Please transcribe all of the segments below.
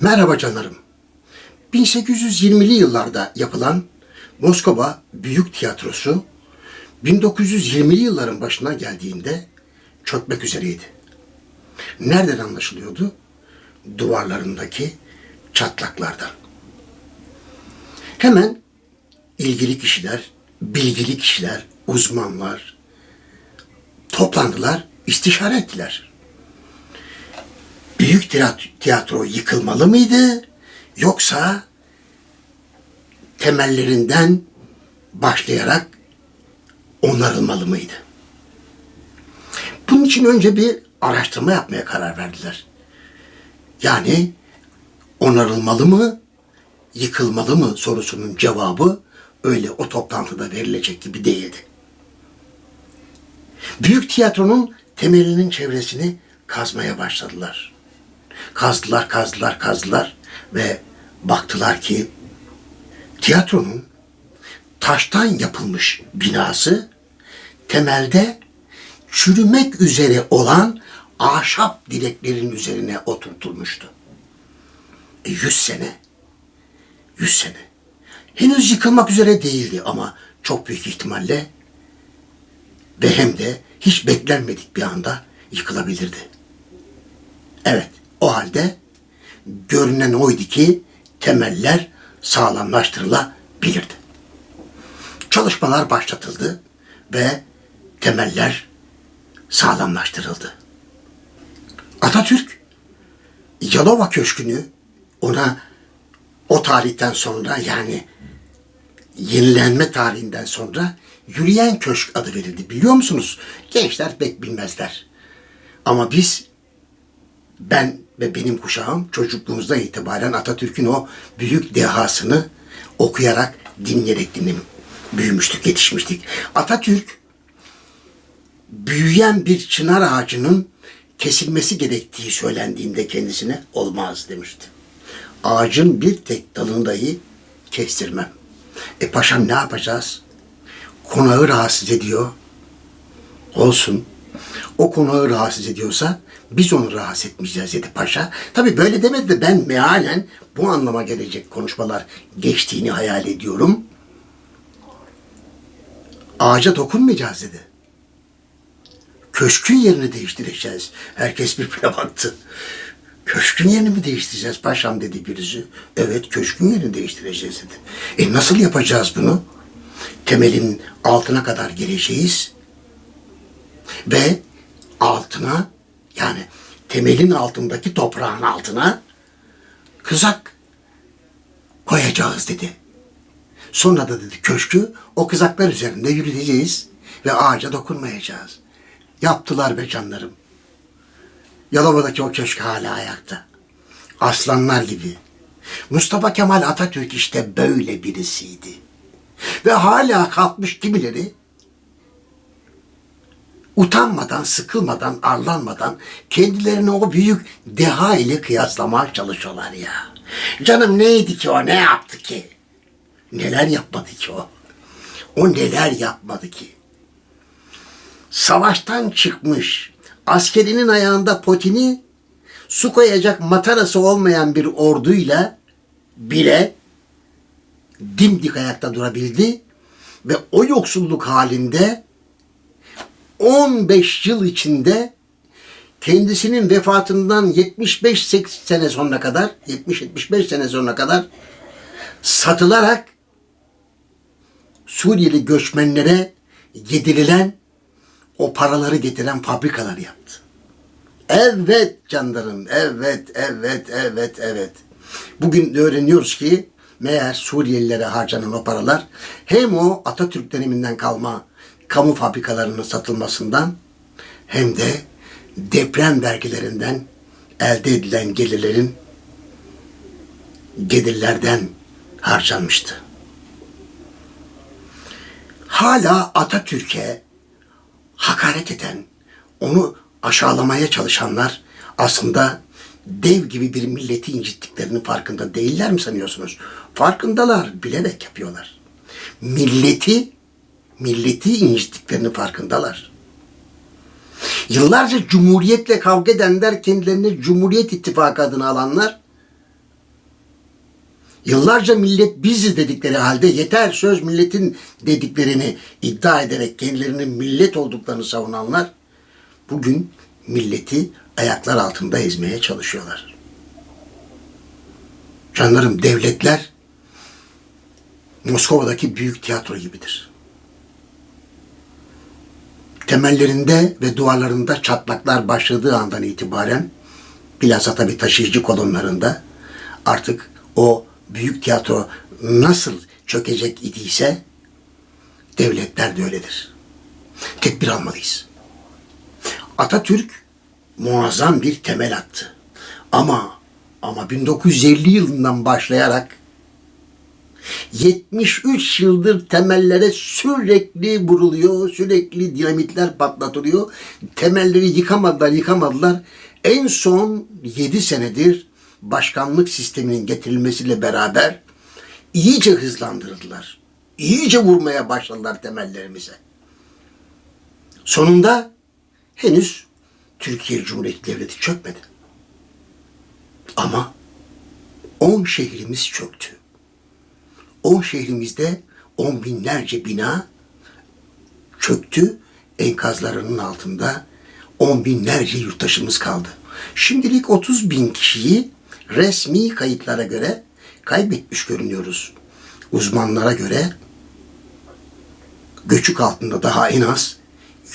Merhaba canlarım. 1820'li yıllarda yapılan Moskova Büyük Tiyatrosu 1920'li yılların başına geldiğinde çökmek üzereydi. Nereden anlaşılıyordu? Duvarlarındaki çatlaklardan. Hemen ilgili kişiler, bilgili kişiler, uzmanlar toplandılar, istişare ettiler. Büyük tiyat- tiyatro yıkılmalı mıydı? Yoksa temellerinden başlayarak onarılmalı mıydı? Bunun için önce bir araştırma yapmaya karar verdiler. Yani onarılmalı mı, yıkılmalı mı sorusunun cevabı öyle o toplantıda verilecek gibi değildi. Büyük tiyatronun temelinin çevresini kazmaya başladılar. Kazdılar, kazdılar, kazdılar ve baktılar ki tiyatronun taştan yapılmış binası temelde çürümek üzere olan ahşap direklerin üzerine oturtulmuştu. E, 100 sene, 100 sene. Henüz yıkılmak üzere değildi ama çok büyük ihtimalle ve hem de hiç beklenmedik bir anda yıkılabilirdi. Evet, o halde görünen oydu ki temeller sağlamlaştırılabilirdi. Çalışmalar başlatıldı ve temeller sağlamlaştırıldı. Atatürk Yalova Köşkü'nü ona o tarihten sonra yani yenilenme tarihinden sonra Yürüyen Köşk adı verildi. Biliyor musunuz? Gençler pek bilmezler. Ama biz ben ve benim kuşağım çocukluğumuzdan itibaren Atatürk'ün o büyük dehasını okuyarak, dinleyerek dinledim. Büyümüştük, yetişmiştik. Atatürk büyüyen bir çınar ağacının kesilmesi gerektiği söylendiğinde kendisine olmaz demişti. Ağacın bir tek dalını dahi kestirmem. E paşam ne yapacağız? Konağı rahatsız ediyor. Olsun. O konağı rahatsız ediyorsa biz onu rahatsız etmeyeceğiz dedi paşa. Tabii böyle demedi de ben mealen bu anlama gelecek konuşmalar geçtiğini hayal ediyorum. Ağaca dokunmayacağız dedi. Köşkün yerini değiştireceğiz. Herkes birbirine baktı. Köşkün yerini mi değiştireceğiz paşam dedi birisi. Evet köşkün yerini değiştireceğiz dedi. E nasıl yapacağız bunu? Temelin altına kadar gireceğiz. Ve altına yani temelin altındaki toprağın altına kızak koyacağız dedi. Sonra da dedi köşkü o kızaklar üzerinde yürüteceğiz ve ağaca dokunmayacağız. Yaptılar be canlarım. Yalova'daki o köşk hala ayakta. Aslanlar gibi. Mustafa Kemal Atatürk işte böyle birisiydi. Ve hala kalkmış kimileri utanmadan, sıkılmadan, arlanmadan kendilerini o büyük deha ile kıyaslamaya çalışıyorlar ya. Canım neydi ki o, ne yaptı ki? Neler yapmadı ki o? O neler yapmadı ki? Savaştan çıkmış, askerinin ayağında potini, su koyacak matarası olmayan bir orduyla bile dimdik ayakta durabildi ve o yoksulluk halinde 15 yıl içinde kendisinin vefatından 75 sene sonra kadar 70-75 sene sonra kadar satılarak Suriyeli göçmenlere yedirilen o paraları getiren fabrikalar yaptı. Evet canlarım, evet, evet, evet, evet. Bugün de öğreniyoruz ki meğer Suriyelilere harcanan o paralar hem o Atatürk döneminden kalma kamu fabrikalarının satılmasından hem de deprem vergilerinden elde edilen gelirlerin gelirlerden harcanmıştı. Hala Atatürk'e hakaret eden, onu aşağılamaya çalışanlar aslında dev gibi bir milleti incittiklerinin farkında değiller mi sanıyorsunuz? Farkındalar, bilerek yapıyorlar. Milleti, milleti incittiklerinin farkındalar. Yıllarca cumhuriyetle kavga edenler, kendilerini Cumhuriyet İttifakı adını alanlar Yıllarca millet biziz dedikleri halde yeter söz milletin dediklerini iddia ederek kendilerinin millet olduklarını savunanlar bugün milleti ayaklar altında ezmeye çalışıyorlar. Canlarım devletler Moskova'daki büyük tiyatro gibidir. Temellerinde ve duvarlarında çatlaklar başladığı andan itibaren bilhassa tabii taşıyıcı kolonlarında artık o büyük tiyatro nasıl çökecek idiyse devletler de öyledir. Tedbir almalıyız. Atatürk muazzam bir temel attı. Ama ama 1950 yılından başlayarak 73 yıldır temellere sürekli vuruluyor, sürekli dinamitler patlatılıyor. Temelleri yıkamadılar, yıkamadılar. En son 7 senedir başkanlık sisteminin getirilmesiyle beraber iyice hızlandırdılar. İyice vurmaya başladılar temellerimize. Sonunda henüz Türkiye Cumhuriyeti Devleti çökmedi. Ama 10 şehrimiz çöktü. 10 şehrimizde on binlerce bina çöktü. Enkazlarının altında on binlerce yurttaşımız kaldı. Şimdilik 30 bin kişiyi resmi kayıtlara göre kaybetmiş görünüyoruz. Uzmanlara göre göçük altında daha en az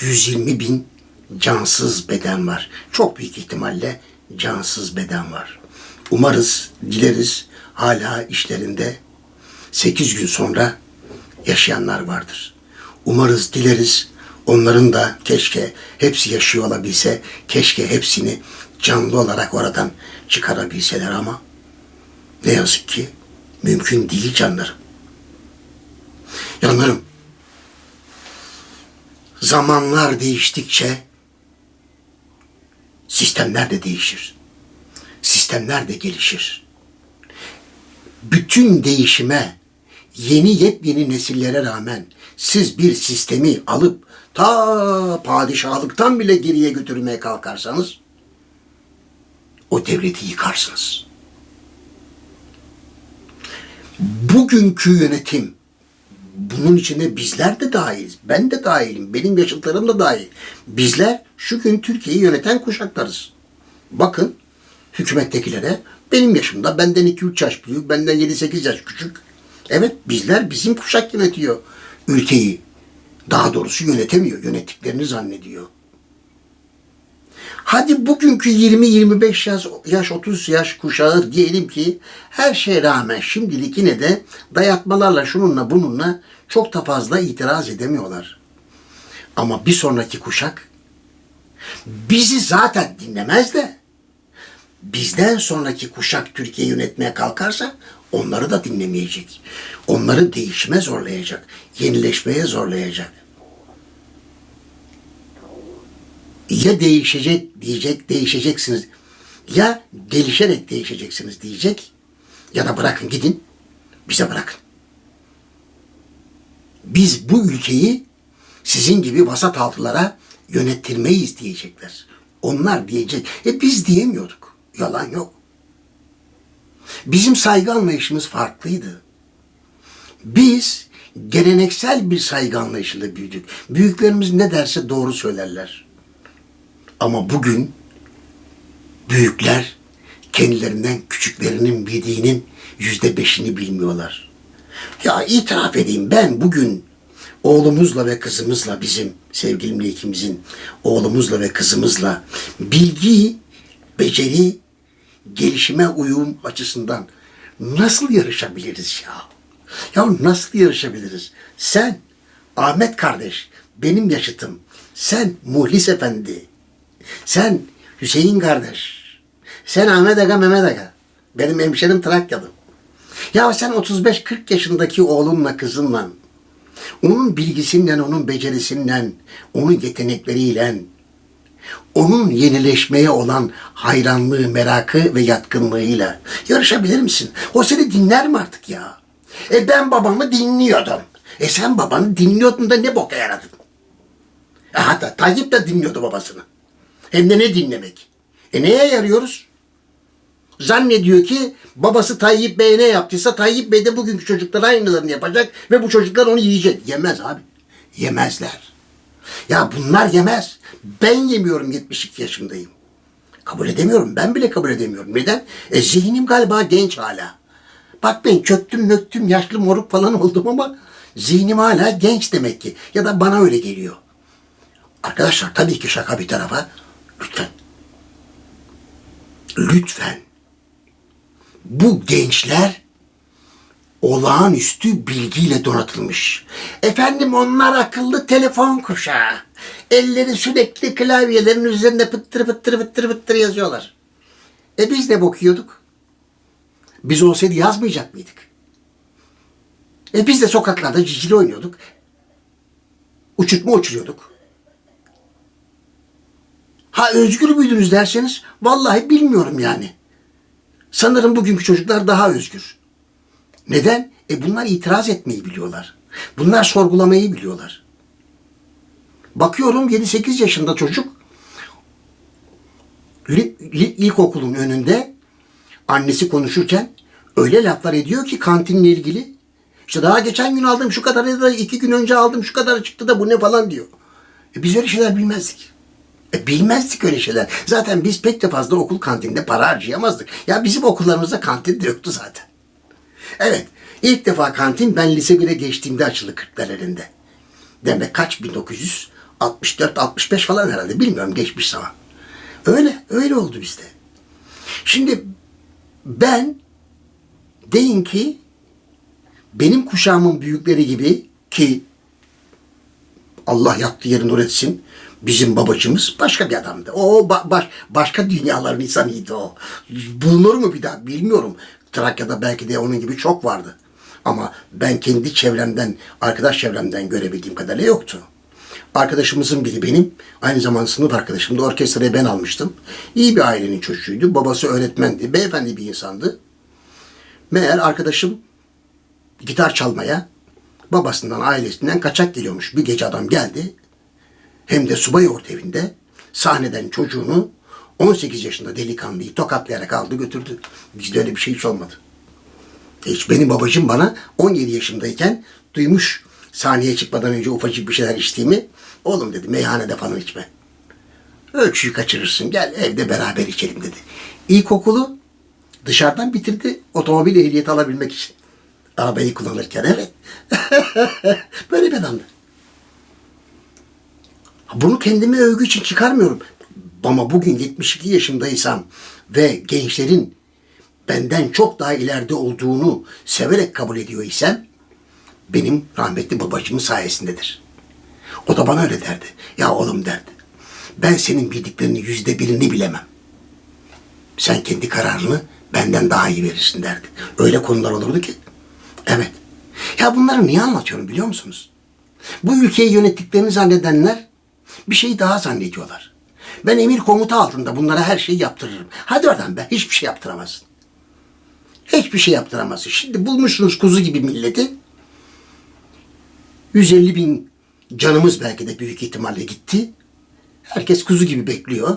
120 bin cansız beden var. Çok büyük ihtimalle cansız beden var. Umarız, dileriz hala işlerinde 8 gün sonra yaşayanlar vardır. Umarız, dileriz onların da keşke hepsi yaşıyor olabilse, keşke hepsini canlı olarak oradan çıkarabilseler ama ne yazık ki mümkün değil canlarım. Canlarım, zamanlar değiştikçe sistemler de değişir. Sistemler de gelişir. Bütün değişime, yeni yepyeni nesillere rağmen siz bir sistemi alıp ta padişahlıktan bile geriye götürmeye kalkarsanız o devleti yıkarsınız. Bugünkü yönetim bunun içinde bizler de dahiliz. Ben de dahilim. Benim yaşıtlarım da dahil. Bizler şu gün Türkiye'yi yöneten kuşaklarız. Bakın hükümettekilere benim yaşımda benden 2-3 yaş büyük, benden 7-8 yaş küçük. Evet bizler bizim kuşak yönetiyor ülkeyi. Daha doğrusu yönetemiyor. Yönettiklerini zannediyor. Hadi bugünkü 20-25 yaş, yaş 30 yaş kuşağı diyelim ki her şeye rağmen şimdilik yine de dayatmalarla şununla bununla çok da fazla itiraz edemiyorlar. Ama bir sonraki kuşak bizi zaten dinlemez de bizden sonraki kuşak Türkiye yönetmeye kalkarsa onları da dinlemeyecek. Onları değişime zorlayacak, yenileşmeye zorlayacak. Ya değişecek diyecek, değişeceksiniz. Ya gelişerek değişeceksiniz diyecek. Ya da bırakın gidin, bize bırakın. Biz bu ülkeyi sizin gibi vasat altılara yönettirmeyiz diyecekler. Onlar diyecek. E biz diyemiyorduk. Yalan yok. Bizim saygı anlayışımız farklıydı. Biz geleneksel bir saygı anlayışıyla büyüdük. Büyüklerimiz ne derse doğru söylerler. Ama bugün büyükler kendilerinden küçüklerinin bildiğinin yüzde beşini bilmiyorlar. Ya itiraf edeyim ben bugün oğlumuzla ve kızımızla bizim sevgilimle ikimizin oğlumuzla ve kızımızla bilgi, beceri, gelişime uyum açısından nasıl yarışabiliriz ya? Ya nasıl yarışabiliriz? Sen Ahmet kardeş, benim yaşıtım. Sen Muhlis Efendi. Sen Hüseyin kardeş. Sen Ahmet Aga, Mehmet Aga. Benim hemşerim Trakyalı. Ya sen 35-40 yaşındaki oğlunla kızınla onun bilgisinden, onun becerisinden, onun yetenekleriyle, onun yenileşmeye olan hayranlığı, merakı ve yatkınlığıyla yarışabilir misin? O seni dinler mi artık ya? E ben babamı dinliyordum. E sen babanı dinliyordun da ne boka yaradın? E hatta Tayyip de dinliyordu babasını. Hem de ne dinlemek? E neye yarıyoruz? Zannediyor ki babası Tayyip Bey ne yaptıysa Tayyip Bey de bugünkü çocuklara aynılarını yapacak ve bu çocuklar onu yiyecek. Yemez abi. Yemezler. Ya bunlar yemez. Ben yemiyorum 72 yaşındayım. Kabul edemiyorum. Ben bile kabul edemiyorum. Neden? E zihnim galiba genç hala. Bak ben çöktüm nöktüm yaşlı moruk falan oldum ama zihnim hala genç demek ki. Ya da bana öyle geliyor. Arkadaşlar tabii ki şaka bir tarafa. Lütfen. Lütfen. Bu gençler olağanüstü bilgiyle donatılmış. Efendim onlar akıllı telefon kuşağı. Elleri sürekli klavyelerin üzerinde pıttır pıttır pıttır pıttır yazıyorlar. E biz ne bakıyorduk? Biz olsaydı yazmayacak mıydık? E biz de sokaklarda cicili oynuyorduk. Uçurtma uçuruyorduk. Ha özgür müydünüz derseniz vallahi bilmiyorum yani. Sanırım bugünkü çocuklar daha özgür. Neden? E bunlar itiraz etmeyi biliyorlar. Bunlar sorgulamayı biliyorlar. Bakıyorum 7-8 yaşında çocuk ilkokulun önünde annesi konuşurken öyle laflar ediyor ki kantinle ilgili. İşte daha geçen gün aldım şu kadar da iki gün önce aldım şu kadar çıktı da bu ne falan diyor. E biz öyle şeyler bilmezdik. E bilmezdik öyle şeyler. Zaten biz pek de fazla okul kantinde para harcayamazdık. Ya bizim okullarımızda kantin de yoktu zaten. Evet. ilk defa kantin ben lise 1'e geçtiğimde açıldı Kırklareli'nde. Demek kaç 1964-65 falan herhalde. Bilmiyorum geçmiş zaman. Öyle. Öyle oldu bizde. Şimdi ben deyin ki benim kuşağımın büyükleri gibi ki Allah yattı yerin nur. Bizim babacımız başka bir adamdı. O ba- baş- başka dünyaların insanıydı o. Bulunur mu bir daha bilmiyorum. Trakya'da belki de onun gibi çok vardı. Ama ben kendi çevremden, arkadaş çevremden görebildiğim kadarıyla yoktu. Arkadaşımızın biri benim. Aynı zamanda sınıf arkadaşımdı. Orkestrayı ben almıştım. İyi bir ailenin çocuğuydu. Babası öğretmendi. Beyefendi bir insandı. Meğer arkadaşım gitar çalmaya babasından ailesinden kaçak geliyormuş. Bir gece adam geldi. Hem de subay orta evinde sahneden çocuğunu 18 yaşında delikanlıyı tokatlayarak aldı götürdü. Bizde öyle bir şey hiç olmadı. Hiç benim babacığım bana 17 yaşındayken duymuş sahneye çıkmadan önce ufacık bir şeyler içtiğimi. Oğlum dedi meyhanede falan içme. Ölçüyü kaçırırsın gel evde beraber içelim dedi. İlkokulu dışarıdan bitirdi otomobil ehliyeti alabilmek için. Arabayı kullanırken evet. Böyle bir adamdı. Bunu kendime övgü için çıkarmıyorum. Ama bugün 72 yaşındaysam ve gençlerin benden çok daha ileride olduğunu severek kabul ediyor isem benim rahmetli babacımın sayesindedir. O da bana öyle derdi. Ya oğlum derdi. Ben senin bildiklerinin yüzde birini bilemem. Sen kendi kararını benden daha iyi verirsin derdi. Öyle konular olurdu ki. Evet. Ya bunları niye anlatıyorum biliyor musunuz? Bu ülkeyi yönettiklerini zannedenler bir şeyi daha zannediyorlar. Ben emir komuta altında bunlara her şeyi yaptırırım. Hadi oradan be. Hiçbir şey yaptıramazsın. Hiçbir şey yaptıramazsın. Şimdi bulmuşsunuz kuzu gibi milleti. 150 bin canımız belki de büyük ihtimalle gitti. Herkes kuzu gibi bekliyor.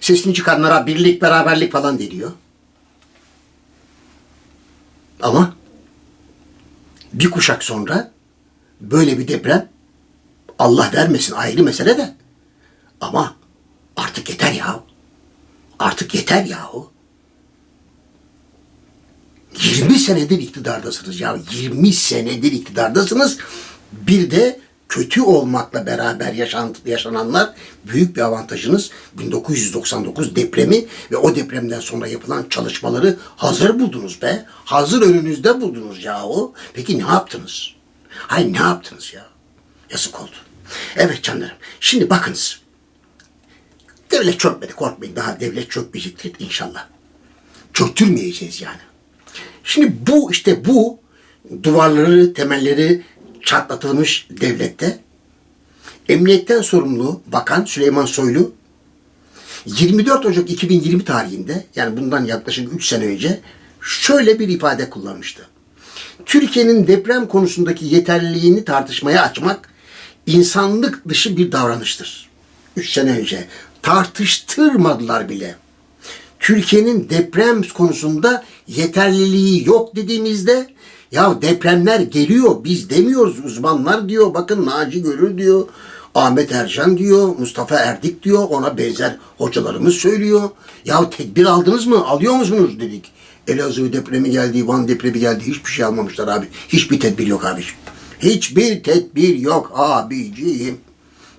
Sesini çıkanlara birlik beraberlik falan deniyor. Ama bir kuşak sonra böyle bir deprem Allah vermesin ayrı mesele de. Ama artık yeter ya. Artık yeter yahu. 20 senedir iktidardasınız ya. 20 senedir iktidardasınız. Bir de kötü olmakla beraber yaşan, yaşananlar büyük bir avantajınız 1999 depremi ve o depremden sonra yapılan çalışmaları hazır buldunuz be. Hazır önünüzde buldunuz yahu. Peki ne yaptınız? Hayır ne yaptınız ya? Yazık oldu. Evet canlarım. Şimdi bakınız. Devlet çökmedi korkmayın. Daha devlet çökmeyecektir inşallah. Çöktürmeyeceğiz yani. Şimdi bu işte bu duvarları, temelleri çatlatılmış devlette emniyetten sorumlu bakan Süleyman Soylu 24 Ocak 2020 tarihinde yani bundan yaklaşık 3 sene önce şöyle bir ifade kullanmıştı. Türkiye'nin deprem konusundaki yeterliliğini tartışmaya açmak insanlık dışı bir davranıştır. 3 sene önce tartıştırmadılar bile. Türkiye'nin deprem konusunda yeterliliği yok dediğimizde ya depremler geliyor biz demiyoruz uzmanlar diyor bakın Naci Görür diyor Ahmet Ercan diyor Mustafa Erdik diyor ona benzer hocalarımız söylüyor. Ya tedbir aldınız mı alıyor musunuz dedik. Elazığ depremi geldi, Van depremi geldi. Hiçbir şey almamışlar abi. Hiçbir tedbir yok abiciğim. Hiçbir tedbir yok abiciğim.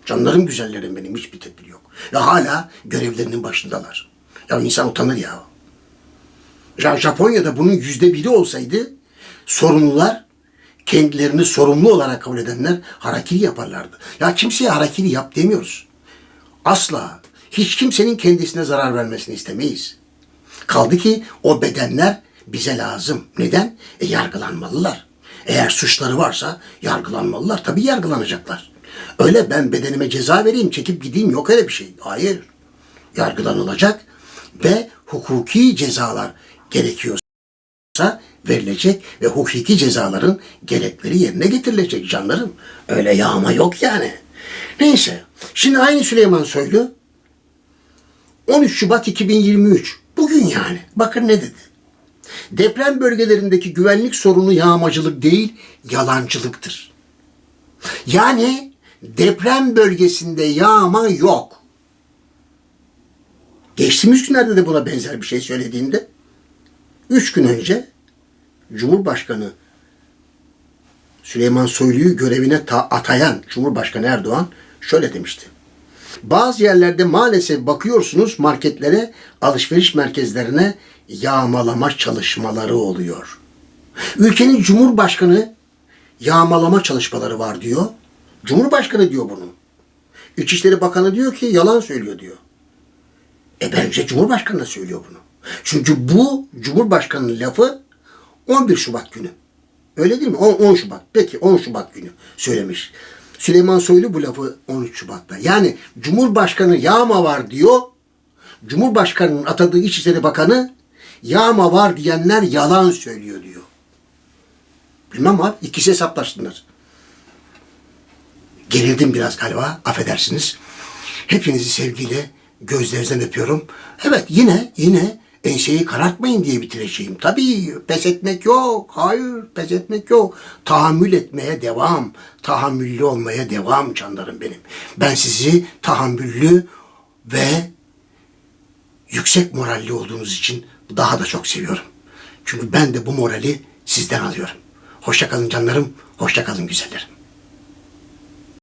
Canlarım güzellerim benim hiçbir tedbir yok. Ve hala görevlerinin başındalar. Ya insan utanır ya. Ya Japonya'da bunun yüzde biri olsaydı sorumlular kendilerini sorumlu olarak kabul edenler harakiri yaparlardı. Ya kimseye harakiri yap demiyoruz. Asla. Hiç kimsenin kendisine zarar vermesini istemeyiz. Kaldı ki o bedenler bize lazım. Neden? E yargılanmalılar. Eğer suçları varsa yargılanmalılar. Tabii yargılanacaklar. Öyle ben bedenime ceza vereyim, çekip gideyim yok öyle bir şey. Hayır. Yargılanılacak ve hukuki cezalar gerekiyorsa verilecek ve hukuki cezaların gerekleri yerine getirilecek canlarım. Öyle yağma yok yani. Neyse. Şimdi aynı Süleyman Soylu 13 Şubat 2023. Bugün yani. Bakın ne dedi. Deprem bölgelerindeki güvenlik sorunu yağmacılık değil, yalancılıktır. Yani deprem bölgesinde yağma yok. Geçtiğimiz günlerde de buna benzer bir şey söylediğinde, üç gün önce Cumhurbaşkanı Süleyman Soylu'yu görevine ta- atayan Cumhurbaşkanı Erdoğan şöyle demişti. Bazı yerlerde maalesef bakıyorsunuz marketlere, alışveriş merkezlerine yağmalama çalışmaları oluyor. Ülkenin Cumhurbaşkanı yağmalama çalışmaları var diyor. Cumhurbaşkanı diyor bunu. İçişleri Bakanı diyor ki yalan söylüyor diyor. E bence Cumhurbaşkanı da söylüyor bunu. Çünkü bu Cumhurbaşkanı'nın lafı 11 Şubat günü. Öyle değil mi? 10, 10 Şubat. Peki 10 Şubat günü söylemiş. Süleyman Soylu bu lafı 13 Şubat'ta. Yani Cumhurbaşkanı yağma var diyor. Cumhurbaşkanının atadığı İçişleri Bakanı yağma var diyenler yalan söylüyor diyor. Bilmem abi ikisi hesaplaştılar. Gerildim biraz galiba affedersiniz. Hepinizi sevgiyle gözlerinizden öpüyorum. Evet yine yine enseyi karartmayın diye bitireceğim. Tabii pes etmek yok. Hayır pes etmek yok. Tahammül etmeye devam. Tahammüllü olmaya devam canlarım benim. Ben sizi tahammüllü ve yüksek moralli olduğunuz için daha da çok seviyorum. Çünkü ben de bu morali sizden alıyorum. Hoşça kalın canlarım, hoşça kalın güzellerim.